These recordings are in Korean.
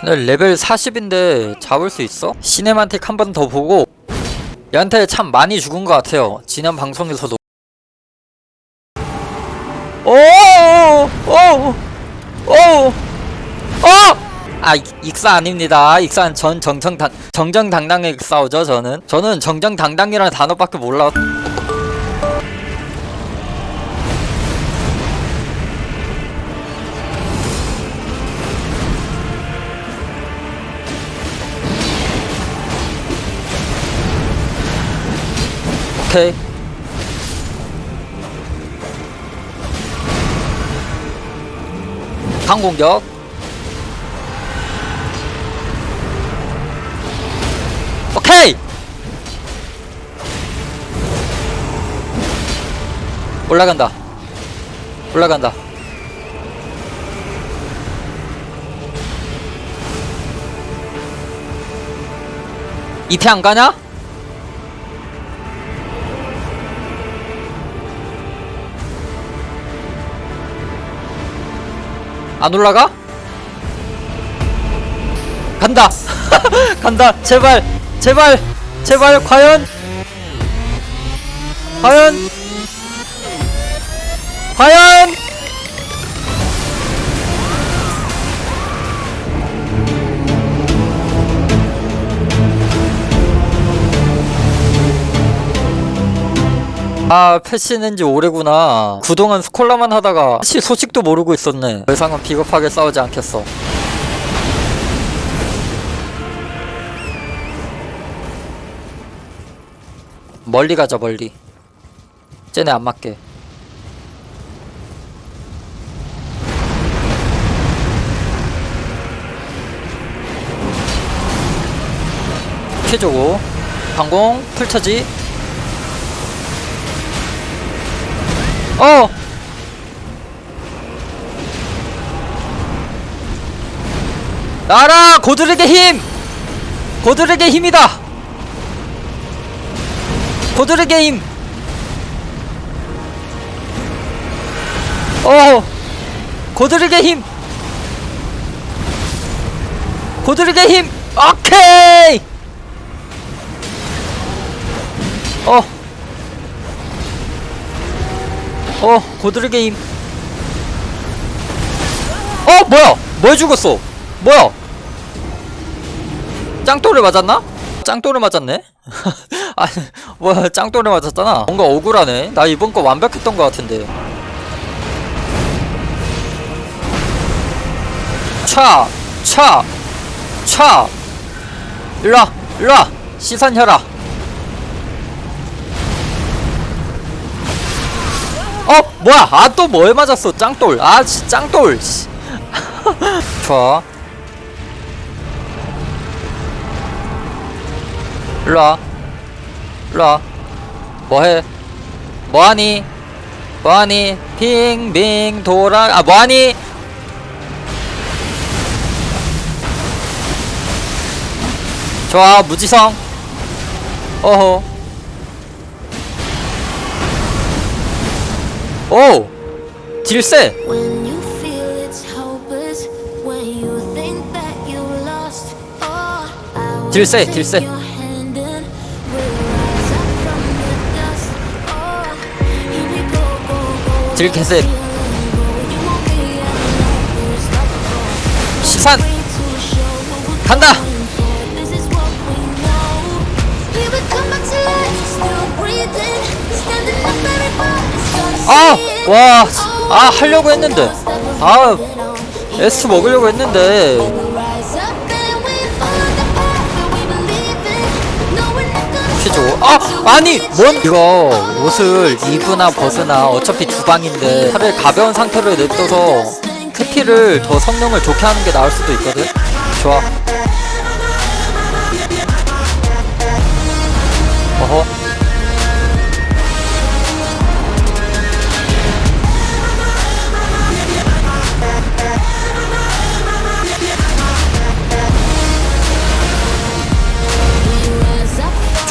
근데 레벨 40인데 잡을 수 있어? 시네마틱 한 번 더 보고. 얘한테 참 많이 죽은 것 같아요. 지난 방송에서도. 오오오오 아 이- 익사 아닙니다. 익사는 전 정정당 정정당당하게 싸우죠 저는. 저는 정정당당이라는 단어밖에 몰라 오케이. 강공격. 오케이. 올라간다. 올라간다. 이패 안 가냐? 안 올라가? 간다! 간다! 제발! 제발! 제발! 과연! 과연! 과연! 아 패시는 지 오래구나. 그동안 스콜라만 하다가 패시 소식도 모르고 있었네. 더 이상은 비겁하게 싸우지 않겠어. 멀리 가자 멀리. 쟤네 안 맞게. 피해주고 방공 풀차지 어! 나라 고드릭의 힘! 고드릭의 힘이다! 고드릭의 힘! 어! 고드릭의 힘! 고드릭의 힘! 오케이! 어! 어 고드르게 힘어 뭐야 뭐 죽었어 뭐야 짱돌을 맞았나? 짱돌을 맞았네? 아 뭐야 짱돌을 맞았잖아 뭔가 억울하네 나 이번 거 완벽했던 거 같은데 차! 차! 차! 일로와 일로와 시선 혈아 뭐야? 아 또 뭐에 맞았어? 짱돌. 아 씨, 짱돌. 씨. 좋아. 일로와. 일로와. 뭐해? 뭐하니? 뭐하니? 빙빙 돌아. 아 뭐하니? 좋아 무지성. 어허 Oh, we go, go, go. 딜 개세 시산! 간다! 아! 와! 아 하려고 했는데 아 S 먹으려고 했는데 피죠 아! 아니! 뭔 이거 옷을 입으나 벗으나 어차피 주방인데 차라리 가벼운 상태로 냅둬서 스킬을 더 성능을 좋게 하는 게 나을 수도 있거든 좋아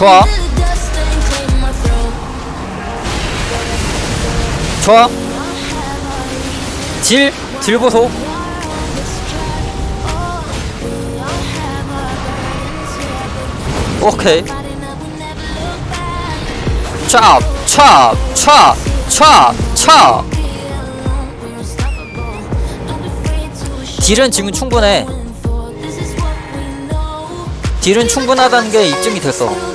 좋아. 좋아. 질 질보소. 오케이. 차차차차차 딜은 지금 충분해. 딜은 충분하다는 게 입증이 됐어.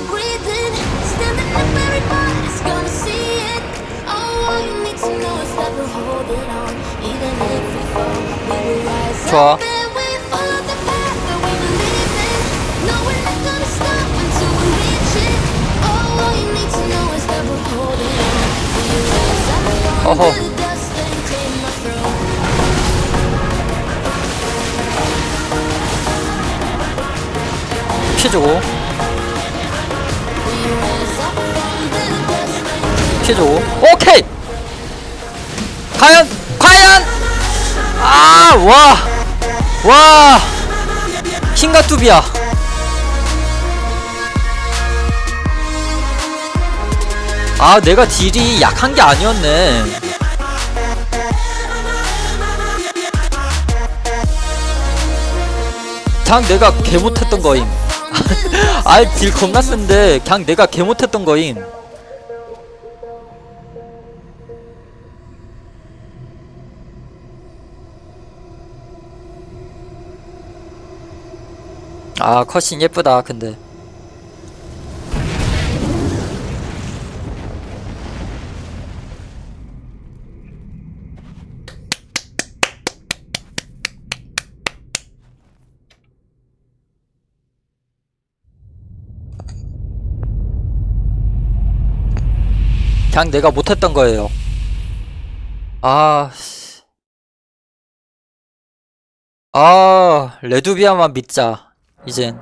좋아. 어허. 피해주고. 피해주고. 오케이! 과연 과연! 아와 와! 킹가 뚜비야. 아 내가 딜이 약한 게 아니었네. 그냥 내가 개 못했던 거임. 아이 딜 겁나 센데 그냥 내가 개 못했던 거임 아 컷신 예쁘다 근데. 그냥 내가 못했던 거예요. 아 씨. 아 레두비아만 믿자 이젠